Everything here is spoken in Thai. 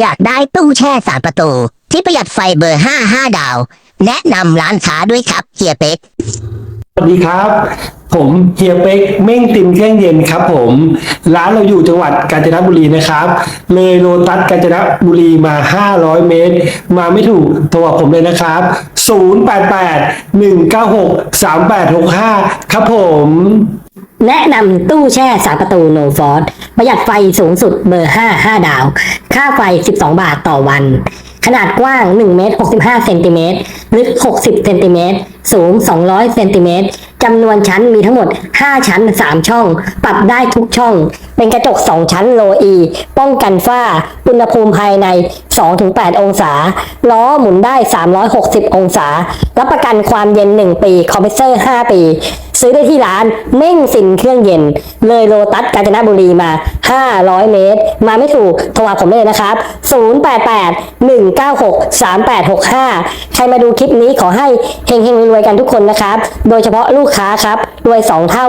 อยากได้ตู้แช่สามประตู ที่ประหยัดไฟเบอร์5 5ดาว แนะนำร้านค้าด้วยครับเฮียเป็กสวัสดีครับ ผมเฮียเป็กเม่งติมเครื่องเย็นครับ ผม ร้านเราอยู่จังหวัดกาญจนบุรีนะครับ เลยโลตัสกาญจนบุรีมา 500 เมตร มาไม่ถูกโทรบอกผมเลยนะครับ 088 196 3865 ครับผม แนะนำตู้แช่สามประตูโนฟอสประหยัดไฟสูงสุดเบอร์ 5 5 ดาว ค่าไฟ 12 บาทต่อวัน ขนาดกว้าง 1 เมตร 65 เซนติเมตร ลึก 60 เซนติเมตร สูง 200 เซนติเมตรจำนวนชั้นมีทั้งหมด 5 ชั้น 3 ช่อง ปรับได้ทุกช่อง เป็นกระจก 2 ชั้นโลอีป้องกันฝ้า อุณหภูมิภายใน 2-8 องศา ล้อหมุนได้ 360 องศา รับประกันความเย็น 1 ปี คอมเพรสเซอร์ 5 ปี ซื้อได้ที่ร้านเม่งสินเครื่องเย็น เลยโลตัสกาญจนบุรีมา 500 เมตร มาไม่ถูกโทรหาผมเลยนะครับ 088 196 3865 ใครมาดูคลิปนี้ขอให้เฮงๆรวยๆกันทุกคนนะครับ โดยเฉพาะลูกค้าครับ รวย 2 เท่า